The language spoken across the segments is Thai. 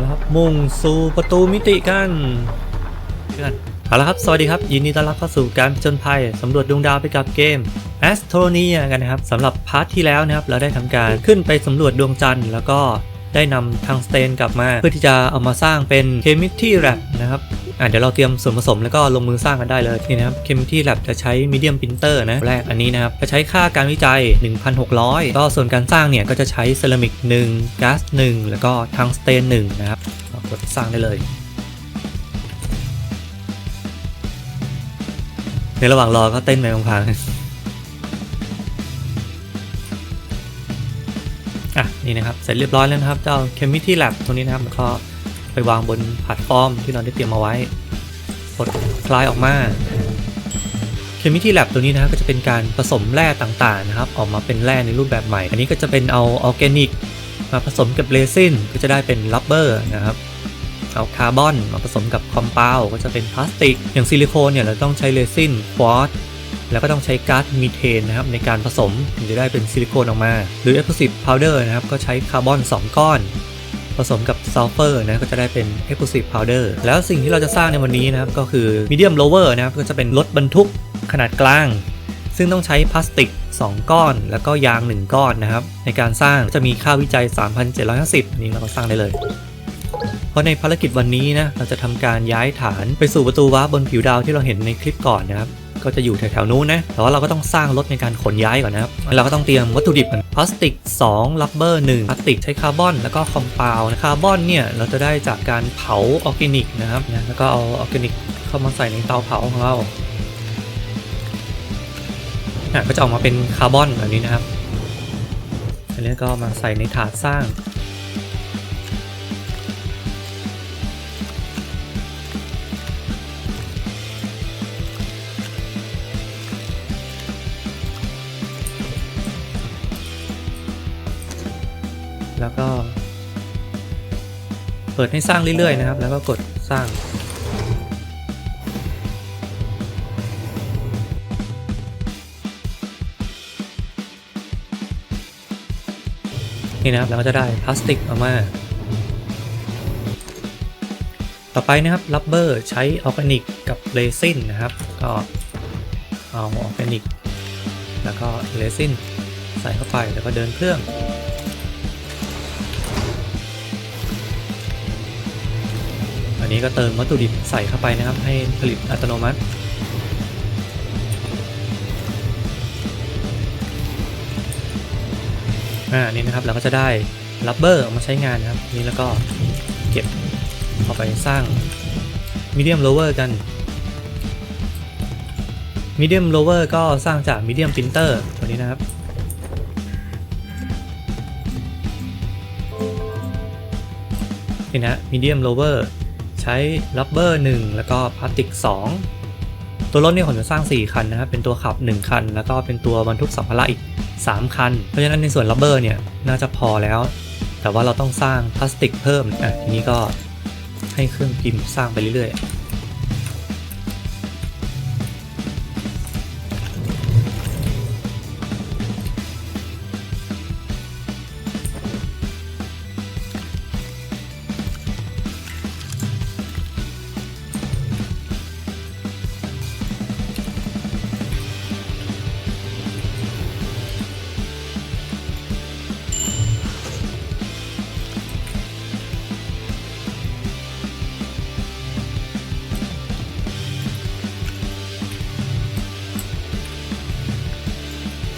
แล้วครับ มุ่งสู่ประตูมิติกันเพื่อนเอาละครับ สวัสดีครับ ยินดีต้อนรับเข้าสู่การผจญภัยสำรวจดวงดาวไปกับเกม a s t r o n i a กันนะครับสำหรับพาร์ทที่แล้วนะครับ เราได้ทำการขึ้นไปสำรวจดวงจันทร์ แล้วก็ได้นำทางสเตนกลับมา เพื่อที่จะเอามาสร้างเป็น Chemistry Lab นะครับ อะเดี๋ยวเราเตรียมส่วนผสมแล้วก็ลงมือสร้างกันได้เลยนี่นะครับ Chemistry Lab จะใช้ Medium Printer นะแรกอันนี้นะครับจะใช้ค่าการวิจัย 1,600 ก็ส่วนการสร้างเนี่ยก็จะใช้เซรามิก1ก๊าซ1แล้วก็ทางสเตน1นะครับกดสร้างได้เลยในระหว่างรอก็เต้นไปพลางๆอะนี่นะครับ เสร็จเรียบร้อยแล้วนะครับเจ้า Chemistry Lab ตัวนี้นะครับก็ ไปวางบนแพลตฟอร์มที่เราได้เตรียมมาไว้กดคลายออกมา Chemistry Lab ตัวนี้นะครับก็จะเป็นการผสมแร่ต่างๆนะครับ ออกมาเป็นแร่ในรูปแบบใหม่ อันนี้ก็จะเป็นเอาออร์แกนิกมาผสมกับเรซินก็จะได้เป็นรับเบอร์นะครับเอาคาร์บอนมาผสมกับคอมเพลก็จะเป็นพลาสติก อย่างซิลิโคนเนี่ยเราต้องใช้เรซินควอตแล้วก็ต้องใช้ก๊าซมีเทนนะครับในการผสมถึงจะได้เป็นซิลิโคนออกมา หรือ explosive powder นะครับก็ใช้คาร์บอน 2 ก้อน ผสมกับซัลเฟอร์นะก็จะได้เป็น explosive powder แล้วสิ่งที่เราจะสร้างในวันนี้นะครับก็คือ medium lower นะครับก็จะเป็นรถบรรทุกขนาดกลาง ซึ่งต้องใช้พลาสติก 2 ก้อน แล้วก็ยาง 1 ก้อนนะครับในการสร้างจะมีค่าวิจัย 3,750อันนี้เราก็สร้างได้เลยเพราะในภารกิจวันนี้นะเราจะทำการย้ายฐานไปสู่ประตูวาร์ปบนผิวดาวที่เราเห็นในคลิปก่อนนะครับ ก็จะอยู่แถวๆนู้นนะแต่ว่าเราก็ต้องสร้างรถในการขนย้ายก่อนนะครับเราก็ต้องเตรียมวัตถุดิบก่อนพลาสติก2ลับเบอร์1พลาสติกใช้คาร์บอนแล้วก็คอมเพลคาร์บอนเนี่ยเราจะได้จากการเผาออร์แกนิกนะครับแล้วก็เอาออร์แกนิกเข้ามาใส่ในเตาเผาของเราอะก็จะออกมาเป็นคาร์บอนแบบนี้นะครับอันนี้ก็มาใส่ในถาดสร้าง เปิดให้สร้างเรื่อยๆนะครับ แล้วก็กดสร้าง นี่นะครับเราก็จะได้พลาสติกออกมา ต่อไปนะครับรับเบอร์ใช้ออร์แกนิกกับเรซินนะครับ ก็เอาออร์แกนิกแล้วก็เรซินใส่เข้าไปแล้วก็เดินเครื่อง นนี้ก็เติมวัตถุดิบใส่เข้าไปนะครับ ให้ผลิตอัตโนมัติ อ่า นี่นะครับเราก็จะได้รับเบอร์ออกมาใช้งานนะครับ นี่แล้วก็เก็บเอาไปสร้าง medium lower กัน medium lower ก็สร้างจาก medium printer ตัวนี้นะครับนี่นะ medium lower ใช้ลับเบอร์ 1 แล้วก็พลาสติก 2 ตัวรถเนี่ยผมจะสร้าง 4 คันนะครับ เป็นตัวขับ 1 คัน แล้วก็เป็นตัวบรรทุกสัมภาระอีก 3 คัน เพราะฉะนั้นในส่วนลับเบอร์เนี่ยน่าจะพอแล้ว แต่ว่าเราต้องสร้างพลาสติกเพิ่ม อะทีนี้ก็ให้เครื่องพิมพ์สร้างไปเรื่อยๆ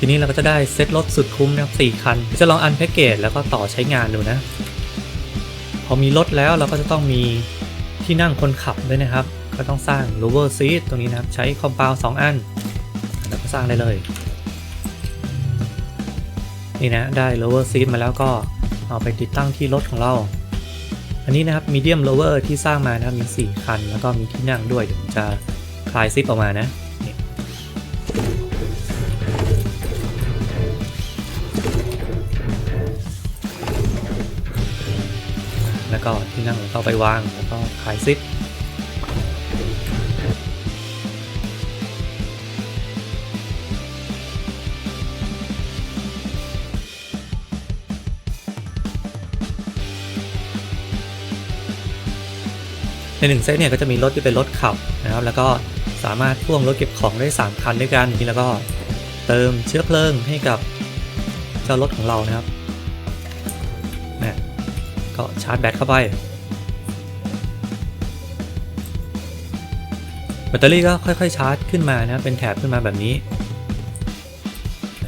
ทีนี้เราก็จะได้เซ็ตรถสุดคุ้มนะครับ4คัน จะลองอันแพ็กเกจแล้วก็ต่อใช้งานดูนะ พอมีรถแล้วเราก็จะต้องมีที่นั่งคนขับด้วยนะครับ ก็ต้องสร้าง lower seat ตรงนี้นะครับ ใช้คอม p พ u 2อัน แล้วก็สร้างได้เลย นี่นะได้ lower seat มาแล้วก็เอาไปติดตั้งที่รถของเรา อันนี้นะครับ medium lower ที่สร้างมานะมี 4 คัน แล้วก็มีที่นั่งด้วยเดี๋ยวผมจะคลายซิปออกมานะ แล้วก็ที่นั่งเราไปวางแล้วก็ขายซิปในหนึ่งเซตเนี่ยก็จะมีรถที่เป็นรถขับนะครับ แล้วก็สามารถพ่วงรถเก็บของได้ 3 คันด้วยกันนี่แล้วก็เติมเชื้อเพลิงให้กับเจ้ารถของเรานะครับ ก็ชาร์จแบตเข้าไป แบตเตอรี่ก็ค่อยๆชาร์จขึ้นมานะ เป็นแถบขึ้นมาแบบนี้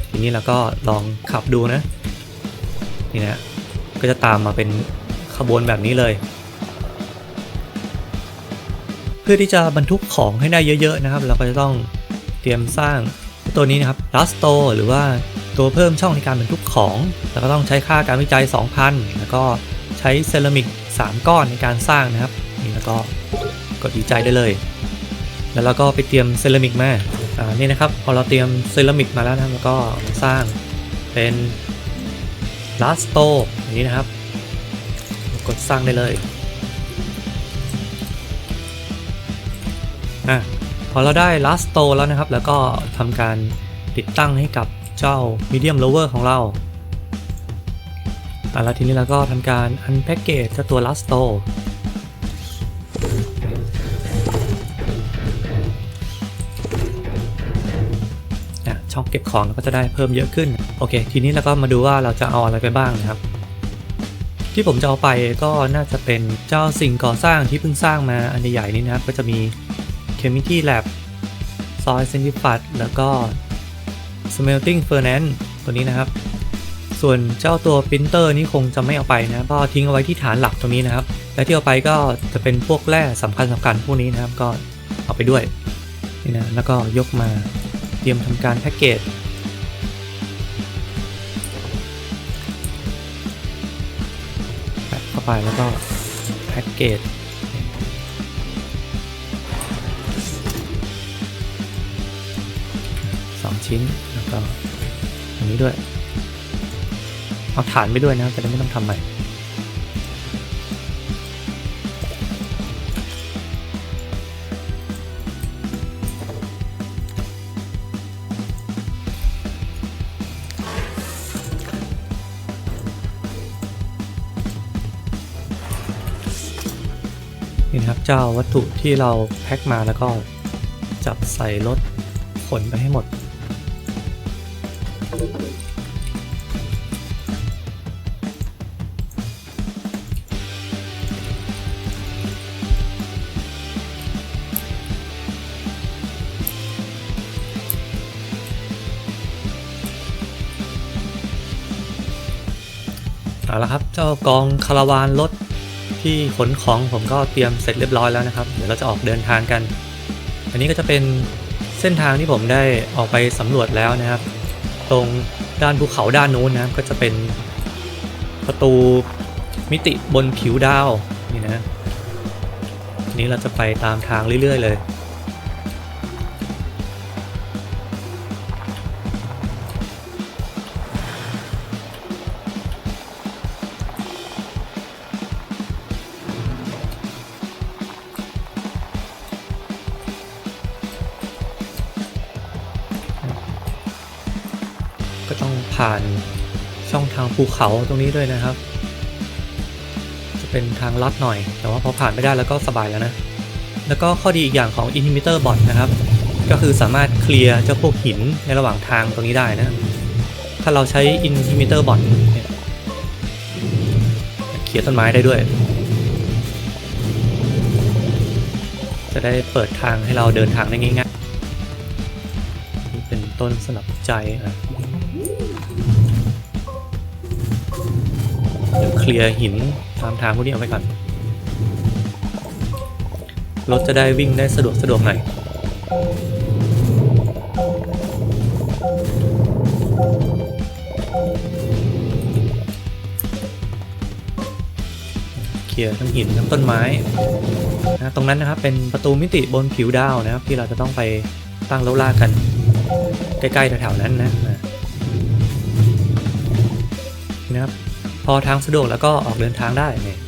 ทีนี้เราก็ลองขับดูนะ นี่นะ ก็จะตามมาเป็นขบวนแบบนี้เลย เพื่อที่จะบรรทุกของให้ได้เยอะๆนะครับ เราก็จะต้องเตรียมสร้างตัวนี้นะครับ Rasto หรือว่าตัวเพิ่มช่องในการบรรทุกของ แล้วก็ต้องใช้ค่าการวิจัย 2,000 แล้วก็ ช้เซรามิก 3 ก้อนในการสร้างนะครับนี่แล้วก็กดดีใจได้เลย แล้วเราก็ไปเตรียมเซรามิกมาอ่านี่นะครับพอเราเตรียมเซรามิกมาแล้วนะแล้วก็สร้างเป็นลาสโตอย่างนี้นะครับ กดสร้างได้เลยอะพอเราได้ลาสโตแล้วนะครับ แล้วก็ทำการติดตั้งให้กับเจ้า Medium Lower ของเรา อะแล้วทีนี้เราก็ทำการ unpackage เจ้าตัว Lasto ช่องเก็บของเราก็จะได้เพิ่มเยอะขึ้น โอเค ทีนี้เราก็มาดูว่าเราจะเอาอะไรไปบ้างนะครับ ที่ผมจะเอาไปก็น่าจะเป็นเจ้าสิ่งก่อสร้างที่เพิ่งสร้างมาอันใหญ่ๆนี้นะครับ ก็จะมี Chemity Lab ซอยเซนติฟัดแล้วก็ Smelting Furnace ตัวนี้นะครับ ส่วนเจ้าตัวปรินเตอร์นี่คงจะไม่เอาไปนะก็ทิ้งเอาไว้ที่ฐานหลักตรงนี้นะครับ และที่เอาไปก็จะเป็นพวกแร่สำคัญสำคัญพวกนี้นะครับ ก็เอาไปด้วยนี่นะแล้วก็ยกมาเตรียมทำการแพ็กเกจแปะเข้าไปแล้วก็แพ็กเกจสองชิ้นแล้วก็อันนี้ด้วย เอาฐานไปด้วยนะจะได้ไม่ต้องทำใหม่นี่นะครับเจ้าวัตถุที่เราแพ็คมาแล้วก็จับใส่รถขนไปให้หมด เอาละครับเจ้ากองคาราวานรถที่ขนของผมก็เตรียมเสร็จเรียบร้อยแล้วนะครับ เดี๋ยวเราจะออกเดินทางกัน อันนี้ก็จะเป็นเส้นทางที่ผมได้ออกไปสำรวจแล้วนะครับ ตรงด้านภูเขาด้านนู้นนะก็จะเป็นประตูมิติบนผิวดาวนี่นะนี้เราจะไปตามทางเรื่อยๆเลย ก็ต้องผ่านช่องทางภูเขาตรงนี้ด้วยนะครับ จะเป็นทางลัดหน่อย แต่ว่าพอผ่านไปได้แล้วก็สบายแล้วนะ แล้วก็ข้อดีอีกอย่างของ Inhibitor Bot นะครับ ก็คือสามารถเคลียร์เจ้าพวกหินในระหว่างทางตรงนี้ได้นะ ถ้าเราใช้ Inhibitor Bot เนี่ยเคลียร์ต้นไม้ได้ด้วย จะได้เปิดทางให้เราเดินทางได้ง่ายๆนี่เป็นต้นสนับใจอะ เดี๋ยวเคลียร์หินตามทางพวกนี้เอาไว้ก่อน รถจะได้วิ่งได้สะดวกสะดวกหน่อยเคลียร์ทั้งหินทั้งต้นไม้นะตรงนั้นนะครับเป็นประตูมิติบนผิวดาวนะครับที่เราจะต้องไปตั้งเล้าล่ากัน ใกล้ๆแถวๆนั้นนะนะครับ พอทางสะดวกแล้วก็ออกเดินทางได้เนี่ย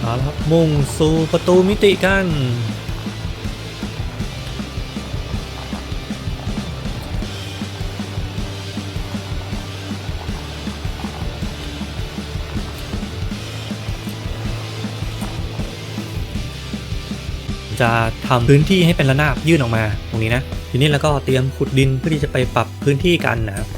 เอาละครับมุ่งสู่ประตูมิติกัน จะทำพื้นที่ให้เป็นระนาบยื่นออกมาตรงนี้นะ ทีนี้เราก็เตรียมขุดดินเพื่อที่จะไปปรับพื้นที่กันนะครับ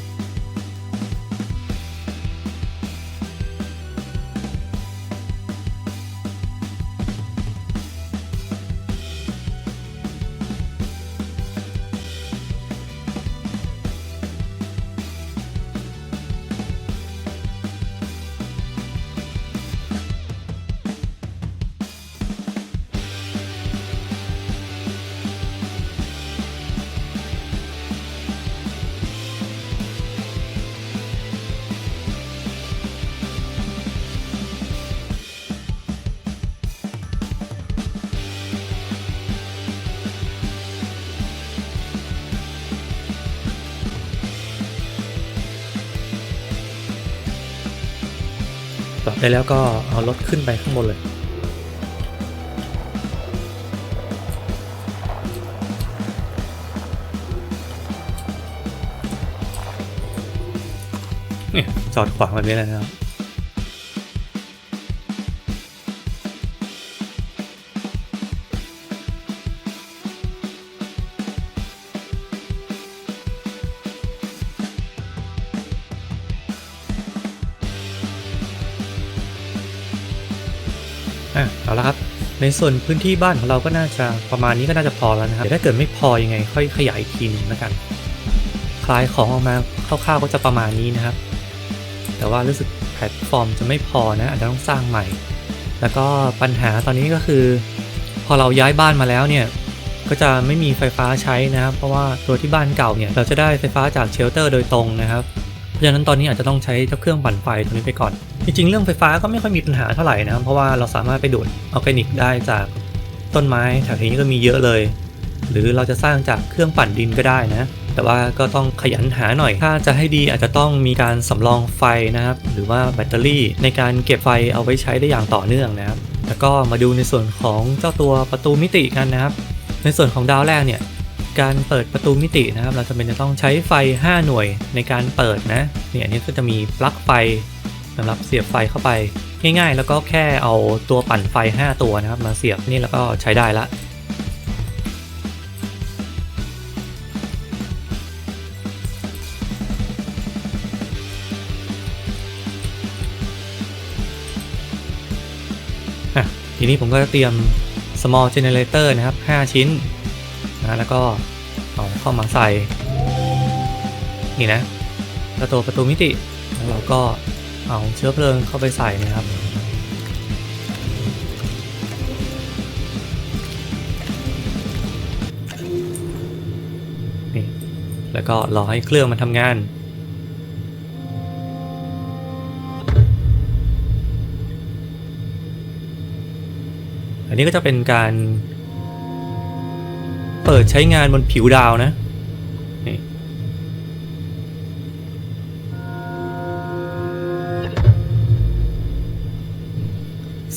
ได้แล้วก็เอารถขึ้นไปข้างบนเลย เนี่ยจอดขวางแบบนี้เลยนะครับ ในส่วนพื้นที่บ้านของเราก็น่าจะประมาณนี้ก็น่าจะพอแล้วนะครับเดี๋ยวถ้าเกิดไม่พอยังไง ค่อยขยายทีนึงแล้วกัน คลายของออกมาคร่าวๆก็จะประมาณนี้นะครับ แต่ว่ารู้สึกแพลตฟอร์มจะไม่พอนะอาจจะต้องสร้างใหม่ แล้วก็ปัญหาตอนนี้ก็คือ พอเราย้ายบ้านมาแล้วเนี่ยก็จะไม่มีไฟฟ้าใช้นะครับ เพราะว่าตัวที่บ้านเก่าเนี่ยเราจะได้ไฟฟ้าจากเชลเตอร์โดยตรงนะครับ เพราะฉะนั้นตอนนี้อาจจะต้องใช้เจ้าเครื่องปั่นไฟตัวนี้ไปก่อน จริงๆ เรื่องไฟฟ้าก็ไม่ค่อยมีปัญหาเท่าไหร่นะครับเพราะว่าเราสามารถไปดูดออร์แกนิกได้จากต้นไม้แถวนี้ก็มีเยอะเลย หรือเราจะสร้างจากเครื่องปั่นดินก็ได้นะ แต่ว่าก็ต้องขยันหาหน่อย ถ้าจะให้ดีอาจจะต้องมีการสำรองไฟนะครับ หรือว่าแบตเตอรี่ในการเก็บไฟเอาไว้ใช้ได้อย่างต่อเนื่องนะครับ แล้วก็มาดูในส่วนของเจ้าตัวประตูมิติกันนะครับ ในส่วนของดาวแรกเนี่ยการเปิดประตูมิตินะครับ เราจะเป็นจะต้องใช้ไฟ 5 หน่วยในการเปิดนะเนี่ยอันนี้ก็จะมีปลั๊กไฟ สำหรับเสียบไฟเข้าไปง่ายๆ แล้วก็แค่เอาตัวปั่นไฟ 5 ตัวนะครับ มาเสียบนี่แล้วก็ใช้ได้ละอะทีนี้ผมก็จะเตรียม small generator นะครับ 5 ชิ้นนะแล้วก็เอาเข้ามาใส่ นี่นะแล้วตัวประตูมิติแล้วเราก็ เอาเชื้อเพลิงเข้าไปใส่นะครับ นี่ แล้วก็รอให้เครื่องมันทำงาน อันนี้ก็จะเป็นการ เปิดใช้งานบนผิวดาวนะ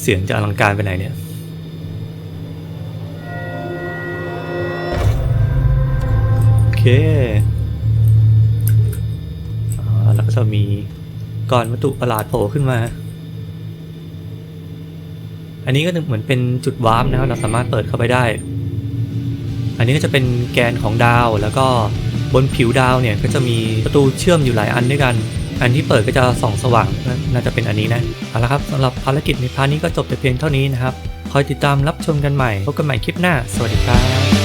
เสียงจะอลังการไปไหนเนี่ยโอเคอ่าแล้วก็จะมีก้อนวัตถุประหลาดโผล่ขึ้นมา อันนี้ก็เหมือนเป็นจุดวาร์ปนะครับเราสามารถเปิดเข้าไปได้ อันนี้ก็จะเป็นแกนของดาวแล้วก็บนผิวดาวเนี่ยก็จะมีประตูเชื่อมอยู่หลายอันด้วยกัน อันที่เปิดก็จะส่องสว่างน่าจะเป็นอันนี้นะเอาละครับสำหรับภารกิจในพาร์ทนี้ก็จบแต่เพียงเท่านี้นะครับคอยติดตามรับชมกันใหม่พบกันใหม่คลิปหน้า สวัสดีครับ